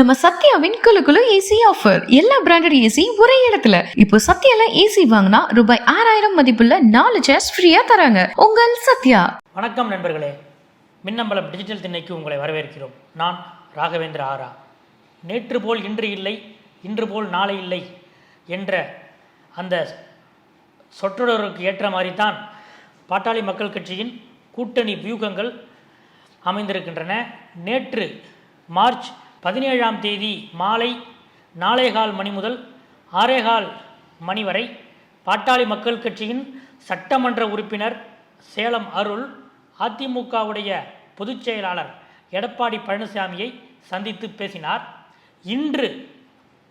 நம்ம சத்யாவின் குழு குழு ஏசி ஆஃபர் எல்லா பிராண்டட் ஏசி ஒரே இடத்துல. இப்போ சத்யால ஏசி வாங்கினா ரூபாய் ஆறாயிரம் மதிப்புள்ள நாலு சேர்ஸ் ஃப்ரீயா தராங்க. உங்கள் சத்யா. வணக்கம் நண்பர்களே. மின்னம்பலம் டிஜிட்டல் திண்ணைக்கு உங்களை வரவேற்கிறோம். நான் ராகவேந்திர ஆரா. நேற்று போல் இன்று இல்லை இன்று போல் நாளை இல்லை என்ற அந்த சொற்றொடருக்கு ஏற்ற மாதிரி தான் பாட்டாளி மக்கள் கட்சியின் கூட்டணி வியூகங்கள் அமைந்திருக்கின்றன. நேற்று மார்ச் பதினேழாம் தேதி மாலை நாலேகால் மணி முதல் ஆறேகால் மணி வரை பாட்டாளி மக்கள் கட்சியின் சட்டமன்ற உறுப்பினர் சேலம் அருள் அதிமுகவுடைய பொதுச் செயலாளர் எடப்பாடி பழனிசாமியை சந்தித்து பேசினார். இன்று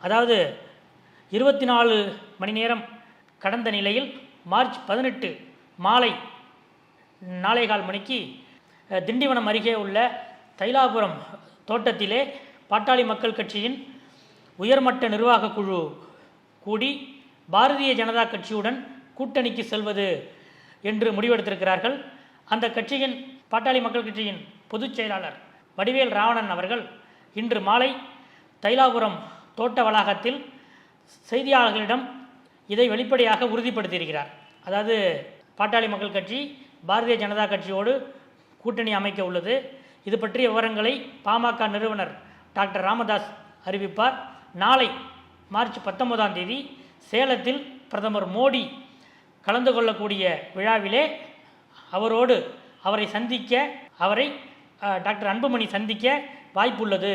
அதாவது இருபத்தி நாலு மணி நேரம் கடந்த நிலையில் மார்ச் பதினெட்டு மாலை நாளைகால் மணிக்கு திண்டிவனம் அருகே உள்ள தைலாபுரம் தோட்டத்திலே பாட்டாளி மக்கள் கட்சியின் உயர்மட்ட நிர்வாக குழு கூடி பாரதிய ஜனதா கட்சியுடன் கூட்டணிக்கு செல்வது என்று முடிவெடுத்திருக்கிறார்கள். அந்த கட்சியின் பாட்டாளி மக்கள் கட்சியின் பொதுச் செயலாளர் வடிவேல் ராவணன் அவர்கள் இன்று மாலை தைலாபுரம் தோட்ட வளாகத்தில் செய்தியாளர்களிடம் இதை வெளிப்படையாக உறுதிப்படுத்தியிருக்கிறார். அதாவது பாட்டாளி மக்கள் கட்சி பாரதிய ஜனதா கட்சியோடு கூட்டணி அமைக்க உள்ளது. இது பற்றிய விவரங்களை பாமக நிறுவனர் டாக்டர் ராமதாஸ் அறிவிப்பார். நாளை மார்ச் பத்தொன்பதாம் தேதி சேலத்தில் பிரதமர் மோடி கலந்து கொள்ளக்கூடிய விழாவிலே அவரோடு அவரை சந்திக்க அவரை டாக்டர் அன்புமணி சந்திக்க வாய்ப்புள்ளது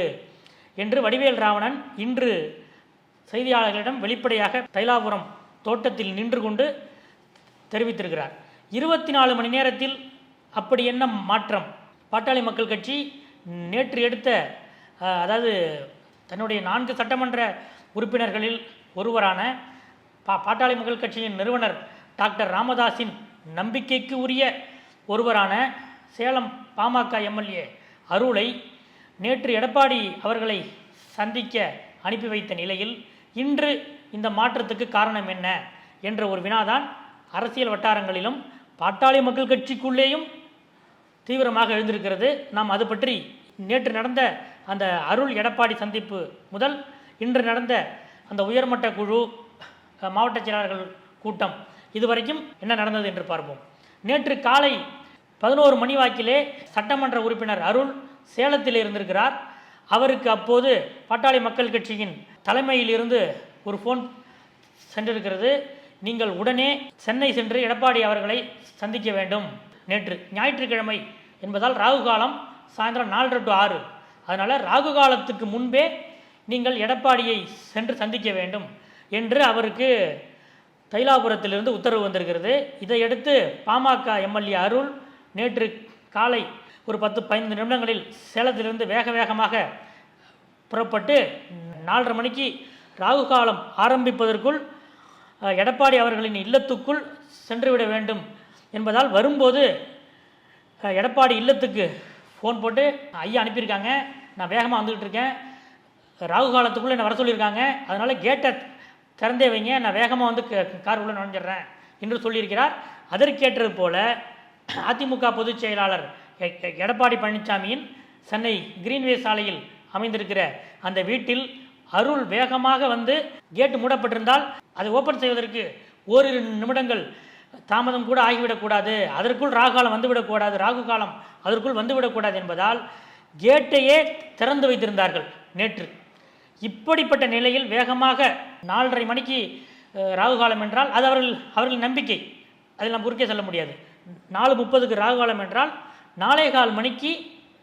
என்று வடிவேல் ராவணன் இன்று செய்தியாளர்களிடம் வெளிப்படையாக தைலாபுரம் தோட்டத்தில் நின்று கொண்டு தெரிவித்திருக்கிறார். இருபத்தி நாலு மணி நேரத்தில் அப்படி என்ன மாற்றம்? பாட்டாளி மக்கள் கட்சி நேற்று எடுத்த அதாவது தன்னுடைய நான்கு சட்டமன்ற உறுப்பினர்களில் ஒருவரான பா பாட்டாளி மக்கள் கட்சியின் நிறுவனர் டாக்டர் ராமதாஸின் நம்பிக்கைக்கு உரிய ஒருவரான சேலம் பாமக எம்எல்ஏ அருளை நேற்று எடப்பாடி அவர்களை சந்திக்க அனுப்பி வைத்த நிலையில் இன்று இந்த மாற்றத்துக்கு காரணம் என்ன என்ற ஒரு வினாதான் அரசியல் வட்டாரங்களிலும் பாட்டாளி மக்கள் கட்சிக்குள்ளேயும் தீவிரமாக எழுந்திருக்கிறது. நாம் அது பற்றி நேற்று நடந்த அந்த அருள் எடப்பாடி சந்திப்பு முதல் இன்று நடந்த அந்த உயர்மட்ட குழு மாவட்ட செயலாளர்கள் கூட்டம் இதுவரைக்கும் என்ன நடந்தது என்று பார்ப்போம். நேற்று காலை பதினோரு மணி வாக்கிலே சட்டமன்ற உறுப்பினர் அருள் சேலத்தில் இருந்திருக்கிறார். அவருக்கு அப்போது பாட்டாளி மக்கள் கட்சியின் தலைமையிலிருந்து ஒரு ஃபோன் சென்றிருக்கிறது. நீங்கள் உடனே சென்னை சென்று எடப்பாடி அவர்களை சந்திக்க வேண்டும். நேற்று ஞாயிற்றுக்கிழமை என்பதால் ராகு காலம் சாயந்தரம் நாலரை டு ஆறு. அதனால் ராகு காலத்துக்கு முன்பே நீங்கள் எடப்பாடியை சென்று சந்திக்க வேண்டும் என்று அவருக்கு தைலாபுரத்திலிருந்து உத்தரவு வந்திருக்கிறது. இதையடுத்து பாமக எம்எல்ஏ அருள் நேற்று காலை ஒரு பத்து பதினைந்து நிமிடங்களில் சேலத்திலிருந்து வேக வேகமாக புறப்பட்டு நாலரை மணிக்கு ராகு காலம் ஆரம்பிப்பதற்குள் எடப்பாடி அவர்களின் இல்லத்துக்குள் சென்றுவிட வேண்டும் என்பதால் வரும்போது எடப்பாடி இல்லத்துக்கு ஃபோன் போட்டு ஐயா அனுப்பியிருக்காங்க. நான் வேகமாக வந்துக்கிட்டு இருக்கேன். ராகு காலத்துக்குள்ளே என்னை வர சொல்லியிருக்காங்க. அதனால் கேட்டை திறந்தே வைங்க. நான் வேகமாக வந்து க- கார் உள்ளே நுழைஞ்சிடுறேன் என்று சொல்லியிருக்கிறார். அதற்கேற்றது போல அதிமுக பொதுச் செயலாளர் எ- எடப்பாடி பழனிசாமியின் சென்னை கிரீன்வே சாலையில் அமைந்திருக்கிற அந்த வீட்டில் அருள் வேகமாக வந்து கேட்டு மூடப்பட்டிருந்தால் அதை ஓப்பன் செய்வதற்கு ஓரிரு நிமிடங்கள் தாமதம் கூட ஆகிவிடக்கூடாது அதற்குள் ராகு காலம் வந்துவிடக்கூடாது ராகு காலம் அதற்குள் வந்துவிடக்கூடாது என்பதால் கேட்டையே திறந்து வைத்திருந்தார்கள் நேற்று. இப்படிப்பட்ட நிலையில் வேகமாக நாலரை மணிக்கு ராகு காலம் என்றால் அது அவர்கள் அவர்கள் நம்பிக்கை. அதில் நாம் குறுக்கே சொல்ல முடியாது. நாலு முப்பதுக்கு ராகு காலம் என்றால் நாலே கால் மணிக்கு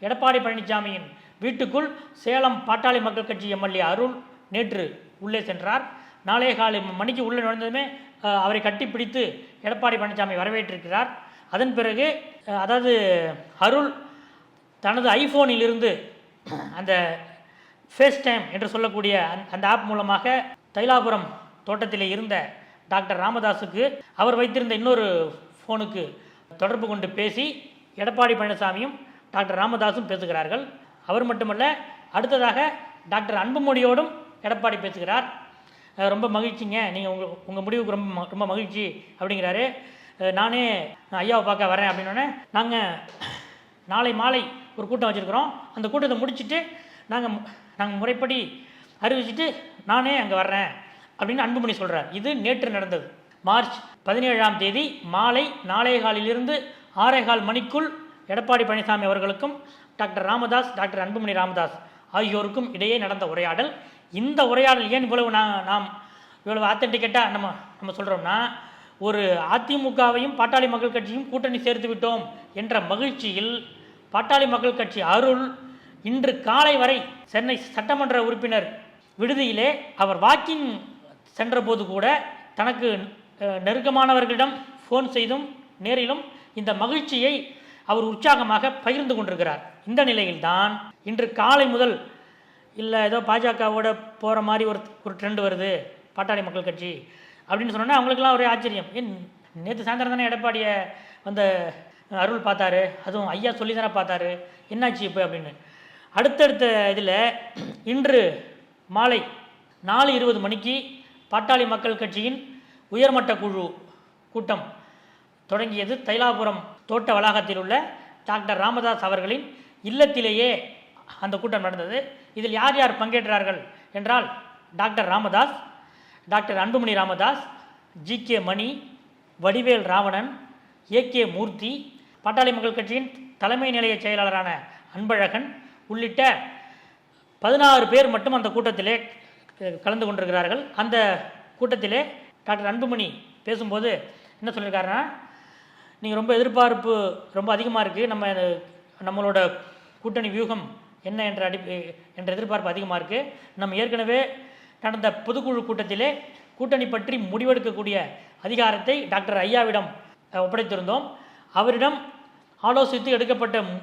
எடப்பாடி பழனிசாமியின் வீட்டுக்குள் சேலம் பாட்டாளி மக்கள் கட்சி எம்எல்ஏ அருள் நேற்று உள்ளே சென்றார். நாலே காலை மணிக்கு உள்ளே நுழைந்ததுமே அவரை கட்டிப்பிடித்து எடப்பாடி பழனிசாமி வரவேற்றிருக்கிறார். அதன் பிறகு அதாவது அருள் தனது ஐஃபோனிலிருந்து அந்த ஃபேஸ் டைம் என்று சொல்லக்கூடிய அந்த- அந்த ஆப் மூலமாக தைலாபுரம் தோட்டத்திலே இருந்த டாக்டர் ராமதாஸுக்கு அவர் வைத்திருந்த இன்னொரு ஃபோனுக்கு தொடர்பு கொண்டு பேசி எடப்பாடி பழனிசாமியும் டாக்டர் ராமதாஸும் பேசுகிறார்கள். அவர் மட்டுமல்ல அடுத்ததாக டாக்டர் அன்புமொழியோடும் எடப்பாடி பேசுகிறார். ரொம்ப மகிழ்ச்சிங்க. நீங்கள் உங்கள் உங்கள் முடிவுக்கு ரொம்ப ரொம்ப மகிழ்ச்சி அப்படிங்கிறாரு. நானே ஐயாவை பார்க்க வரேன் அப்படின்னோடனே நாங்கள் நாளை மாலை ஒரு கூட்டம் வச்சுருக்குறோம். அந்த கூட்டத்தை முடிச்சுட்டு நாங்கள் நாங்கள் முறைப்படி அறிவிச்சிட்டு நானே அங்கே வர்றேன் அப்படின்னு அன்புமணி சொல்கிறார் இது நேற்று நடந்தது. மார்ச் பதினேழாம் தேதி மாலை நாளைய காலிலிருந்து ஆறே கால் மணிக்குள் எடப்பாடி பழனிசாமி அவர்களுக்கும் டாக்டர் ராமதாஸ் டாக்டர் அன்புமணி ராமதாஸ் ஆகியோருக்கும் இடையே நடந்த உரையாடல். இந்த உரையாடல் ஏன் இவ்வளவு நான் நாம் இவ்வளவு ஆத்தென்டிகேட்டாக நம்ம நம்ம சொல்கிறோம்னா ஒரு அதிமுகவையும் பாட்டாளி மக்கள் கட்சியும் கூட்டணி சேர்த்து விட்டோம் என்ற மகிழ்ச்சியில் பாட்டாளி மக்கள் கட்சி அருள் இன்று காலை வரை சென்னை சட்டமன்ற உறுப்பினர் விடுதியிலே அவர் வாக்கிங் சென்றபோது கூட தனக்கு நெருக்கமானவர்களிடம் ஃபோன் செய்தும் நேரிலும் இந்த மகிழ்ச்சியை அவர் உற்சாகமாக பகிர்ந்து கொண்டிருக்கிறார். இந்த நிலையில்தான் இன்று காலை முதல் இல்லை ஏதோ பாஜகவோட போகிற மாதிரி ஒரு ஒரு ட்ரெண்ட் வருது பாட்டாளி மக்கள் கட்சி அப்படின்னு சொன்னோன்னா அவங்களுக்கெல்லாம் ஒரே ஆச்சரியம். ஏன் நேற்று சாயந்தரம் தானே எடப்பாடியை வந்த அருள் பார்த்தாரு அதுவும் ஐயா சொல்லி தானே பார்த்தாரு என்னாச்சு இப்போ அப்படின்னு. அடுத்தடுத்த இதில் இன்று மாலை நாலு இருபது மணிக்கு பாட்டாளி மக்கள் கட்சியின் உயர்மட்ட குழு கூட்டம் தொடங்கியது. தைலாபுரம் தோட்ட வளாகத்தில் உள்ள டாக்டர் ராமதாஸ் அவர்களின் இல்லத்திலேயே அந்த கூட்டம் நடந்தது. இதில் யார் யார் பங்கேற்றார்கள் என்றால் doctor Ramadoss doctor Anbumani Ramadoss G K Mani Vadivel Ravanan A K Moorthy Pattali Makkal கட்சியின் தலைமை நிலைய செயலாளரான அன்பழகன் உள்ளிட்ட பதினாறு பேர் மட்டும் அந்த கூட்டத்திலே கலந்து கொண்டிருக்கிறார்கள். அந்த கூட்டத்திலே டாக்டர் அன்புமணி பேசும்போது என்ன சொல்லியிருக்காருன்னா நீங்கள் ரொம்ப எதிர்பார்ப்பு ரொம்ப அதிகமாக இருக்குது நம்ம நம்மளோட கூட்டணி வியூகம் என்ன என்ற அடி என்ற எதிர்பார்ப்பு அதிகமாக இருக்குது நம்ம ஏற்கனவே நடந்த பொதுக்குழு கூட்டத்திலே கூட்டணி பற்றி முடிவெடுக்கக்கூடிய அதிகாரத்தை டாக்டர் ஐயாவிடம் ஒப்படைத்திருந்தோம். அவரிடம் ஆலோசித்து எடுக்கப்பட்ட மு-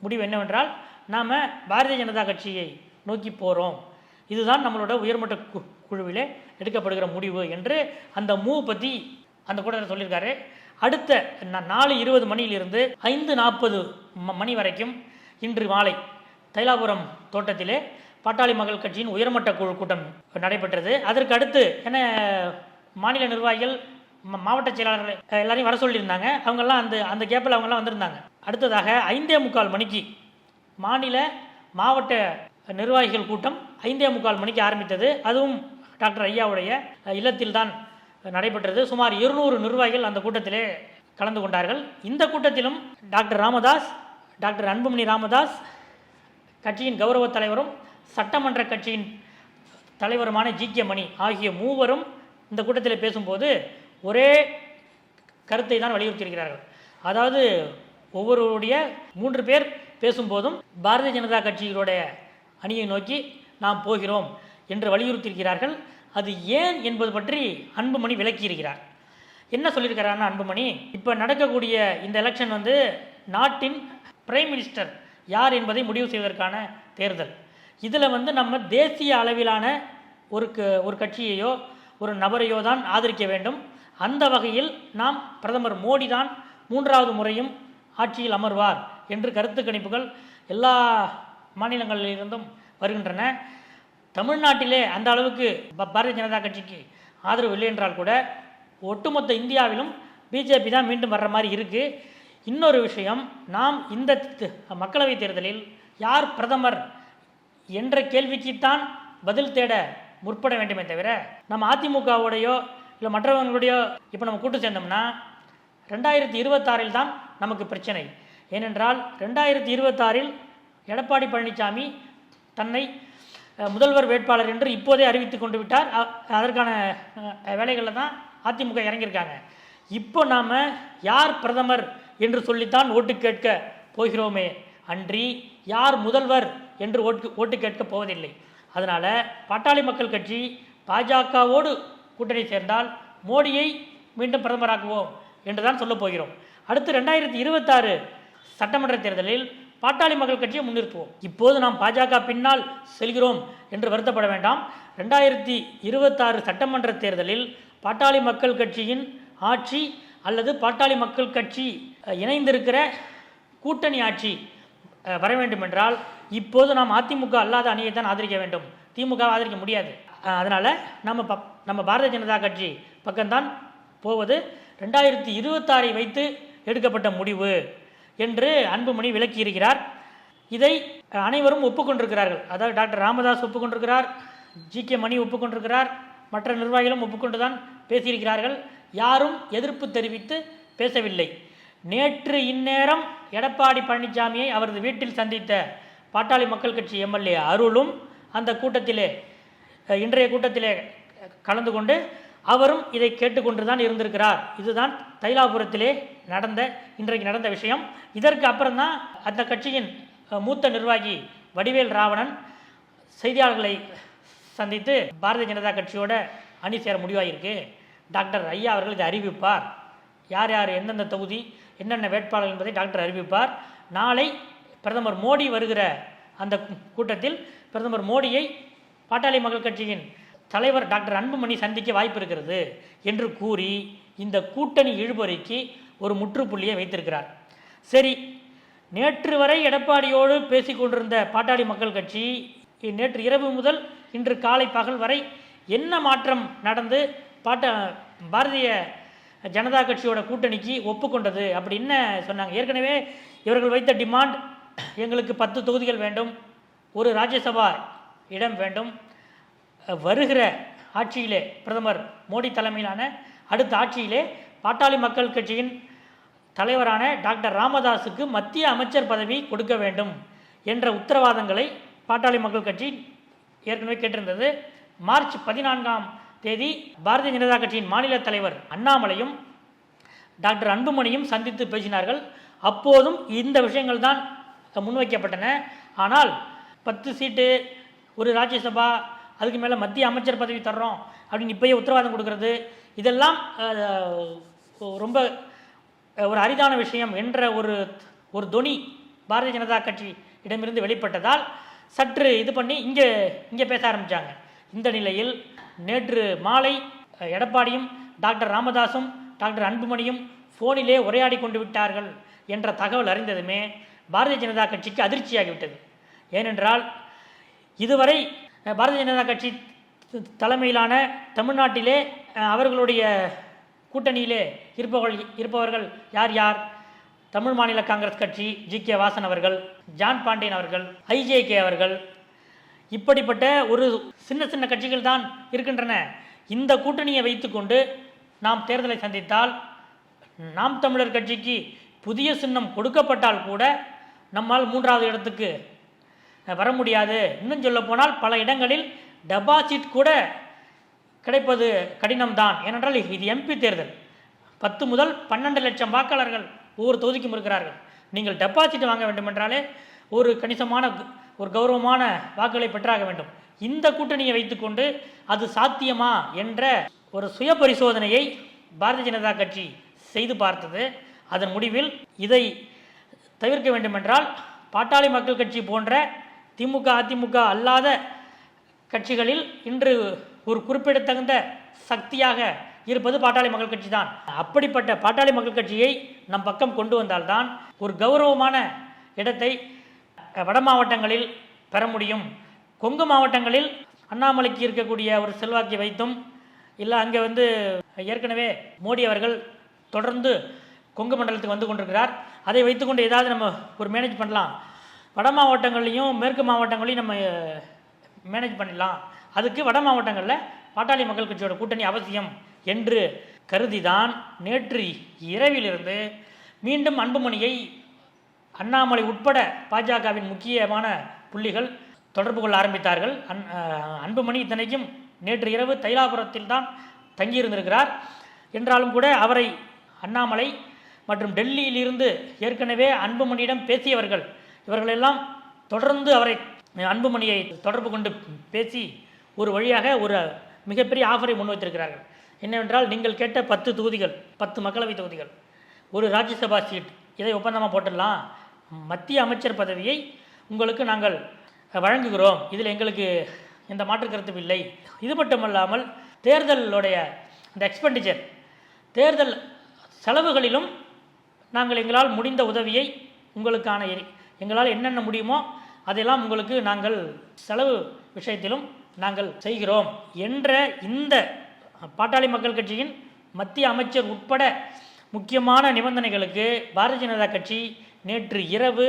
முடிவு என்னவென்றால் நாம் பாரதிய ஜனதா கட்சியை நோக்கி போகிறோம் இதுதான் நம்மளோட உயர்மட்ட கு குழுவிலே எடுக்கப்படுகிற முடிவு என்று அந்த மூவ் பற்றி அந்த கூட்டத்தில் சொல்லியிருக்காரு. அடுத்த நாலு இருபது மணியிலிருந்து ஐந்து நாற்பது மணி வரைக்கும் இன்று மாலை தைலாபுரம் தோட்டத்திலே பாட்டாளி மக்கள் கட்சியின் உயர்மட்ட குழு கூட்டம் நடைபெற்றது. அதற்கு அடுத்து என்ன மாநில நிர்வாகிகள் மாவட்ட செயலாளர்கள் எல்லாரையும் வர சொல்லியிருந்தாங்க. அவங்கெல்லாம் அந்த அந்த கேப்பில் அவங்கெல்லாம் வந்திருந்தாங்க. அடுத்ததாக ஐந்தே முக்கால் மணிக்கு மாநில மாவட்ட நிர்வாகிகள் கூட்டம் ஐந்தே முக்கால் மணிக்கு ஆரம்பித்தது. அதுவும் டாக்டர் ஐயாவுடைய இல்லத்தில் இல்லத்தில்தான் நடைபெற்றது. சுமார் இருநூறு நிர்வாகிகள் அந்த கூட்டத்திலே கலந்து கொண்டார்கள். இந்த கூட்டத்திலும் டாக்டர் ராமதாஸ் டாக்டர் அன்புமணி ராமதாஸ் கட்சியின் கௌரவ தலைவரும் சட்டமன்ற கட்சியின் தலைவருமான ஜி. கே. மணி ஆகிய மூவரும் இந்த கூட்டத்தில் பேசும்போது ஒரே கருத்தை தான் வலியுறுத்தியிருக்கிறார்கள். அதாவது ஒவ்வொருவருடைய மூன்று பேர் பேசும்போதும் பாரதிய ஜனதா கட்சியினுடைய அணியை நோக்கி நாம் போகிறோம் என்று வலியுறுத்தியிருக்கிறார்கள். அது ஏன் என்பது பற்றி அன்புமணி விளக்கியிருக்கிறார். என்ன சொல்லியிருக்கிறாருன்னா அன்புமணி இப்போ நடக்கக்கூடிய இந்த எலெக்ஷன் வந்து நாட்டின் பிரைம் மினிஸ்டர் யார் என்பதை முடிவு செய்வதற்கான தேர்தல். இதில் வந்து நம்ம தேசிய அளவிலான ஒரு க ஒரு கட்சியையோ ஒரு நபரையோ தான் ஆதரிக்க வேண்டும். அந்த வகையில் நாம் பிரதமர் மோடி தான் மூன்றாவது முறையும் ஆட்சியில் அமர்வார் என்று கருத்து கணிப்புகள் எல்லா மாநிலங்களிலிருந்தும் வருகின்றன. தமிழ்நாட்டிலே அந்த அளவுக்கு ப- பாரதிய ஜனதா கட்சிக்கு ஆதரவு இல்லை என்றால் கூட ஒட்டுமொத்த இந்தியாவிலும் பிஜேபி தான் மீண்டும் வர்ற மாதிரி இருக்குது இன்னொரு விஷயம் நாம் இந்த மக்களவைத் தேர்தலில் யார் பிரதமர் என்ற கேள்விக்குத்தான் பதில் தேட முற்பட வேண்டுமே தவிர நம்ம அதிமுகவோடையோ இல்லை மற்றவங்களுடையோ இப்போ நம்ம கூட்டு சேர்ந்தோம்னா ரெண்டாயிரத்தி இருபத்தாறில் தான் நமக்கு பிரச்சனை. ஏனென்றால் ரெண்டாயிரத்தி இருபத்தாறில் எடப்பாடி பழனிசாமி தன்னை முதல்வர் வேட்பாளர் என்று இப்போதே அறிவித்து கொண்டு விட்டார். அ- அதற்கான வேலைகளில் தான் அதிமுக இறங்கியிருக்காங்க. இப்போ நாம் யார் பிரதமர் என்று சொல்லித்தான் ஓட்டு கேட்க போகிறோமே. அன்றி யார் முதல்வர் என்று ஓட்டு ஓட்டு கேட்கப் போவதில்லை. அதனால் பாட்டாளி மக்கள் கட்சி பாஜகவோடு கூட்டணி சேர்ந்தால் மோடியை மீண்டும் பிரதமராக்குவோம் என்று தான் சொல்லப் போகிறோம். அடுத்து ரெண்டாயிரத்தி இருபத்தாறு சட்டமன்ற தேர்தலில் பாட்டாளி மக்கள் கட்சியை முன்னிறுத்துவோம். இப்போது நாம் பாஜக பின்னால் செல்கிறோம் என்று வருத்தப்பட வேண்டாம். ரெண்டாயிரத்தி இருபத்தாறு சட்டமன்ற தேர்தலில் பாட்டாளி மக்கள் கட்சியின் ஆட்சி அல்லது பாட்டாளி மக்கள் கட்சி இணைந்திருக்கிற கூட்டணி ஆட்சி வர வேண்டும் என்றால் இப்போது நாம் அதிமுக அல்லாத அணியை தான் ஆதரிக்க வேண்டும். திமுக ஆதரிக்க முடியாது. அதனால் நம்ம ப- நம்ம பாரதிய ஜனதா கட்சி பக்கம்தான் போவது. ரெண்டாயிரத்தி இருபத்தாறை வைத்து எடுக்கப்பட்ட முடிவு என்று அன்புமணி விளக்கியிருக்கிறார். இதை அனைவரும் ஒப்புக்கொண்டிருக்கிறார்கள். அதாவது டாக்டர் ராமதாஸ் ஒப்புக்கொண்டிருக்கிறார் ஜி கே மணி ஒப்புக்கொண்டிருக்கிறார் மற்ற நிர்வாகிகளும் ஒப்புக்கொண்டு தான் பேசியிருக்கிறார்கள். யாரும் எதிர்ப்பு தெரிவித்து பேசவில்லை. நேற்று இந்நேரம் எடப்பாடி பழனிசாமியை அவரது வீட்டில் சந்தித்த பாட்டாளி மக்கள் கட்சி எம்எல்ஏ அருளும் அந்த கூட்டத்திலே இன்றைய கூட்டத்திலே கலந்து கொண்டு அவரும் இதை கேட்டுக்கொண்டு தான் இருந்திருக்கிறார். இதுதான் தைலாபுரத்திலே நடந்த இன்றைக்கு நடந்த விஷயம். இதற்கு அப்புறம் தான் அந்த கட்சியின் மூத்த நிர்வாகி வடிவேல் ராவணன் செய்தியாளர்களை சந்தித்து பாரதிய ஜனதா கட்சியோட அணி சேர முடிவாயிருக்கு. டாக்டர் ஐயா அவர்கள் இதை அறிவிப்பார். யார் யார் எந்தெந்த தொகுதி என்னென்ன வேட்பாளர்கள் என்பதை டாக்டர் அறிவிப்பார். நாளை பிரதமர் மோடி வருகிற அந்த கூட்டத்தில் பிரதமர் மோடியை பாட்டாளி மக்கள் கட்சியின் தலைவர் டாக்டர் அன்புமணி சந்திக்க வாய்ப்பு இருக்கிறது என்று கூறி இந்த கூட்டணி இழுபறிக்கு ஒரு முற்றுப்புள்ளியை வைத்திருக்கிறார். சரி நேற்று வரை எடப்பாடியோடு பேசிக்கொண்டிருந்த பாட்டாளி மக்கள் கட்சி நேற்று இரவு முதல் இன்று காலை பகல் வரை என்ன மாற்றம் நடந்து பாட்ட பாரதிய ஜனதா கட்சியோட கூட்டணிக்கு ஒப்புக்கொண்டது அப்படின்னு சொன்னாங்க. ஏற்கனவே இவர்கள் வைத்த டிமாண்ட் எங்களுக்கு பத்து தொகுதிகள் வேண்டும் ஒரு ராஜ்யசபா இடம் வேண்டும். வருகிற ஆட்சியிலே பிரதமர் மோடி தலைமையிலான அடுத்த ஆட்சியிலே பாட்டாளி மக்கள் கட்சியின் தலைவரான டாக்டர் ராமதாஸுக்கு மத்திய அமைச்சர் பதவி கொடுக்க வேண்டும் என்ற உத்தரவாதங்களை பாட்டாளி மக்கள் கட்சி ஏற்கனவே கேட்டிருந்தது. மார்ச் பதினான்காம் தேதி பாரதிய ஜனதா கட்சியின் மாநில தலைவர் அண்ணாமலையும் டாக்டர் அன்புமணியும் சந்தித்து பேசினார்கள். அப்போதும் இந்த விஷயங்கள் தான் முன்வைக்கப்பட்டன. ஆனால் பத்து சீட்டு ஒரு ராஜ்யசபா அதுக்கு மேலே மத்திய அமைச்சர் பதவி தர்றோம் அப்படின்னு இப்பயே உத்தரவாதம் கொடுக்கறது. இதெல்லாம் ரொம்ப ஒரு அரிதான விஷயம் என்ற ஒரு ஒரு தொனி பாரதிய ஜனதா கட்சி இடமிருந்து வெளிப்பட்டதால் சற்று இது பண்ணி இங்கே இங்கே பேச ஆரம்பித்தாங்க இந்த நிலையில் நேற்று மாலை எடப்பாடியும் டாக்டர் ராமதாசும் டாக்டர் அன்புமணியும் ஃபோனிலே உரையாடி கொண்டு விட்டார்கள் என்ற தகவல் அறிந்ததுமே பாரதிய ஜனதா கட்சிக்கு அதிர்ச்சியாகிவிட்டது. ஏனென்றால் இதுவரை பாரதிய ஜனதா கட்சி தலைமையிலான தமிழ்நாட்டிலே அவர்களுடைய கூட்டணியிலே இருப்பவர்கள் இருப்பவர்கள் யார் யார்? தமிழ் மாநில காங்கிரஸ் கட்சி ஜி கே வாசன் அவர்கள் ஜான் பாண்டியன் அவர்கள் ஐஜேகே அவர்கள் இப்படிப்பட்ட ஒரு சின்ன சின்ன கட்சிகள் தான் இருக்கின்றன. இந்த கூட்டணியை வைத்துக்கொண்டு நாம் தேர்தலை சந்தித்தால் நாம் தமிழர் கட்சிக்கு புதிய சின்னம் கொடுக்கப்பட்டால் கூட நம்மால் மூன்றாவது இடத்துக்கு வர முடியாது. இன்னும் சொல்ல போனால் பல இடங்களில் டெபாசிட் கூட கிடைப்பது கடினம்தான். ஏனென்றால் இது எம்பி தேர்தல். பத்து முதல் பன்னெண்டு லட்சம் வாக்காளர்கள் ஒவ்வொரு தொகுதிக்கும் இருக்கிறார்கள். நீங்கள் டெபாசிட் வாங்க வேண்டுமென்றாலே ஒரு கணிசமான ஒரு கௌரவமான வாக்குகளை பெற்றாக வேண்டும். இந்த கூட்டணியை வைத்துக்கொண்டு அது சாத்தியமா என்ற ஒரு சுய பரிசோதனையை பாரதிய ஜனதா கட்சி செய்து பார்த்தது. அதன் முடிவில் இதை தவிர்க்க வேண்டுமென்றால் பாட்டாளி மக்கள் கட்சி போன்ற திமுக அதிமுக அல்லாத கட்சிகளில் இன்று ஒரு குறிப்பிடத்தகுந்த சக்தியாக இருப்பது பாட்டாளி மக்கள் கட்சி தான் அப்படிப்பட்ட பாட்டாளி மக்கள் கட்சியை நம் பக்கம் கொண்டு வந்தால்தான் ஒரு கௌரவமான இடத்தை வட மாவட்டங்களில் பெற முடியும். கொங்கு மாவட்டங்களில் அண்ணாமலைக்கு இருக்கக்கூடிய ஒரு செல்வாக்கை வைத்தும் இல்லை அங்கே வந்து ஏற்கனவே மோடி அவர்கள் தொடர்ந்து கொங்கு மண்டலத்துக்கு வந்து கொண்டிருக்கிறார். அதை வைத்துக்கொண்டு ஏதாவது நம்ம ஒரு மேனேஜ் பண்ணலாம். வட மாவட்டங்கள்லேயும் மேற்கு மாவட்டங்களையும் நம்ம மேனேஜ் பண்ணிடலாம். அதுக்கு வட மாவட்டங்களில் பாட்டாளி மக்கள் கட்சியோட கூட்டணி அவசியம் என்று கருதிதான் நேற்று இரவிலிருந்து மீண்டும் அன்புமணியை அண்ணாமலை உட்பட பாஜகவின் முக்கியமான புள்ளிகள் தொடர்பு கொள்ள ஆரம்பித்தார்கள். அன் அன்புமணி இத்தனைக்கும் நேற்று இரவு தைலாபுரத்தில் தான் தங்கியிருந்திருக்கிறார். என்றாலும் கூட அவரை அண்ணாமலை மற்றும் டெல்லியிலிருந்து ஏற்கனவே அன்புமணியிடம் பேசியவர்கள் இவர்களெல்லாம் தொடர்ந்து அவரை அன்புமணியை தொடர்பு கொண்டு பேசி ஒரு வழியாக ஒரு மிகப்பெரிய ஆஃபரை முன்வைத்திருக்கிறார்கள். என்னவென்றால் நீங்கள் கேட்ட பத்து தொகுதிகள் பத்து மக்களவை தொகுதிகள் ஒரு ராஜ்யசபா சீட் இதை ஒப்பந்தமாக போட்டுடலாம்? மத்திய அமைச்சர் பதவியை உங்களுக்கு நாங்கள் வழங்குகிறோம். இதில் எங்களுக்கு எந்த மாற்று கருத்தும் இல்லை. இது மட்டுமல்லாமல் தேர்தலுடைய இந்த எக்ஸ்பெண்டிச்சர் தேர்தல் செலவுகளிலும் நாங்கள் எங்களால் முடிந்த உதவியை உங்களுக்கான எரி- எங்களால் என்னென்ன முடியுமோ அதெல்லாம் உங்களுக்கு நாங்கள் செலவு விஷயத்திலும் நாங்கள் செய்கிறோம் என்ற இந்த பாட்டாளி மக்கள் கட்சியின் மத்திய அமைச்சர் உட்பட முக்கியமான நிபந்தனைகளுக்கு பாரதிய ஜனதா கட்சி நேற்று இரவு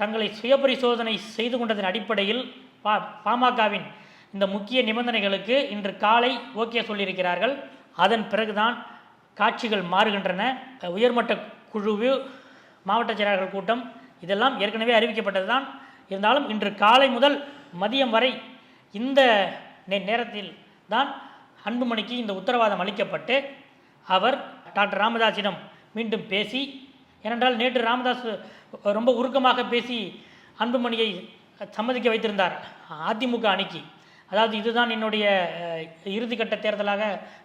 தங்களை சுயபரிசோதனை செய்து கொண்டதன் அடிப்படையில் பா பாமகவின் இந்த முக்கிய நிபந்தனைகளுக்கு இன்று காலை ஓகே சொல்லியிருக்கிறார்கள். அதன் பிறகுதான் காட்சிகள் மாறுகின்றன. உயர்மட்ட குழு மாவட்ட செயலாளர்கள் கூட்டம் இதெல்லாம் ஏற்கனவே அறிவிக்கப்பட்டது தான் இருந்தாலும் இன்று காலை முதல் மதியம் வரை இந்த நேரத்தில் தான் அன்புமணிக்கு இந்த உத்தரவாதம் அளிக்கப்பட்டு அவர் டாக்டர் ராமதாஸிடம் மீண்டும் பேசி ஏனென்றால் நேற்று ராமதாஸ் ரொம்ப உருக்கமாக பேசி அன்புமணியை சம்மதிக்க வைத்திருந்தார் அதிமுக அணிக்கு. அதாவது இதுதான் என்னுடைய இறுதிக்கட்ட தேர்தலாக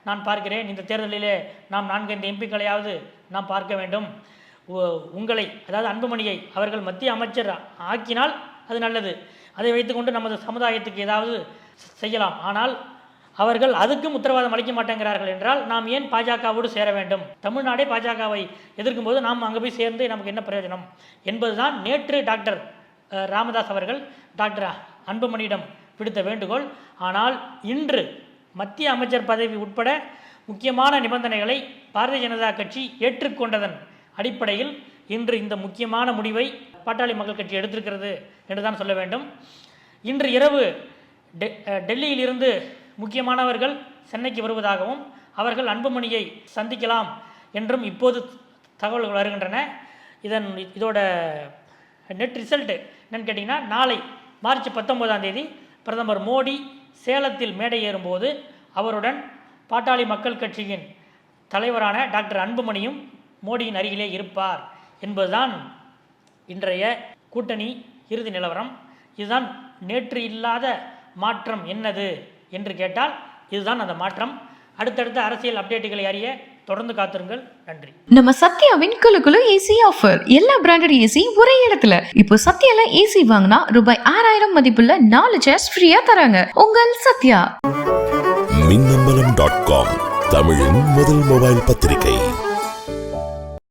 நான் பார்க்கிறேன். இந்த தேர்தலிலே நாம் நான்கைந்து எம்பிக்களையாவது நாம் பார்க்க வேண்டும். உங்களை அதாவது அன்புமணியை அவர்கள் மத்திய அமைச்சர் ஆக்கினால் அது நல்லது. அதை வைத்துக்கொண்டு நமது சமுதாயத்துக்கு ஏதாவது செய்யலாம். ஆனால் அவர்கள் அதுக்கும் உத்தரவாதம் அளிக்க மாட்டேங்கிறார்கள் என்றால் நாம் ஏன் பாஜகவோடு சேர வேண்டும்? தமிழ்நாடே பாஜகவை எதிர்க்கும் போது நாம் அங்கே போய் சேர்ந்து நமக்கு என்ன பிரயோஜனம்? என்பதுதான் நேற்று டாக்டர் ராமதாஸ் அவர்கள் டாக்டர் அன்புமணியிடம் விடுத்த வேண்டுகோள். ஆனால் இன்று மத்திய அமைச்சர் பதவி உட்பட முக்கியமான நிபந்தனைகளை பாரதிய ஜனதா கட்சி ஏற்றுக்கொண்டதன் அடிப்படையில் இன்று இந்த முக்கியமான முடிவை பாட்டாளி மக்கள் கட்சி எடுத்திருக்கிறது என்று தான் சொல்ல வேண்டும். இன்று இரவு டெ டெல்லியிலிருந்து முக்கியமானவர்கள் சென்னைக்கு வருவதாகவும் அவர்கள் அன்புமணியை சந்திக்கலாம் என்றும் இப்போது தகவல்கள் வருகின்றன. இதன் இதோட நெட் ரிசல்ட்டு என்னென்னு கேட்டிங்கன்னா நாளை மார்ச் பத்தொன்பதாம் தேதி பிரதமர் மோடி சேலத்தில் மேடை ஏறும்போது அவருடன் பாட்டாளி மக்கள் கட்சியின் தலைவரான டாக்டர் அன்புமணியும் மோடியின் அருகிலே இருப்பார் என்பதுதான் இன்றைய கூட்டணி இறுதி நிலவரம். இதுதான் நேற்று இல்லாத மாற்றம் என்னது? என்று கேட்டால் இதுதான் அந்த மாற்றம். அடுத்தடுத்த அரசியல் அப்டேட்டுகளை அறிய தொடர்ந்து காத்திருங்கள். நன்றி. நம்ம சத்யாவின் குலு குலு ஏசி ஆஃபர் எல்லா பிராண்டட் ஏசி ஒரே இடத்துல. இப்போ சத்யால ஏசி வாங்கினா ரூபாய் ஆறாயிரம் மதிப்புள்ள நாலு சேர்ஸ் ஃப்ரீயா தராங்க. உங்கள் சத்யா. மின்னம்பலம் டாட் காம் தமிழின் முதல் மொபைல் பத்திரிகை.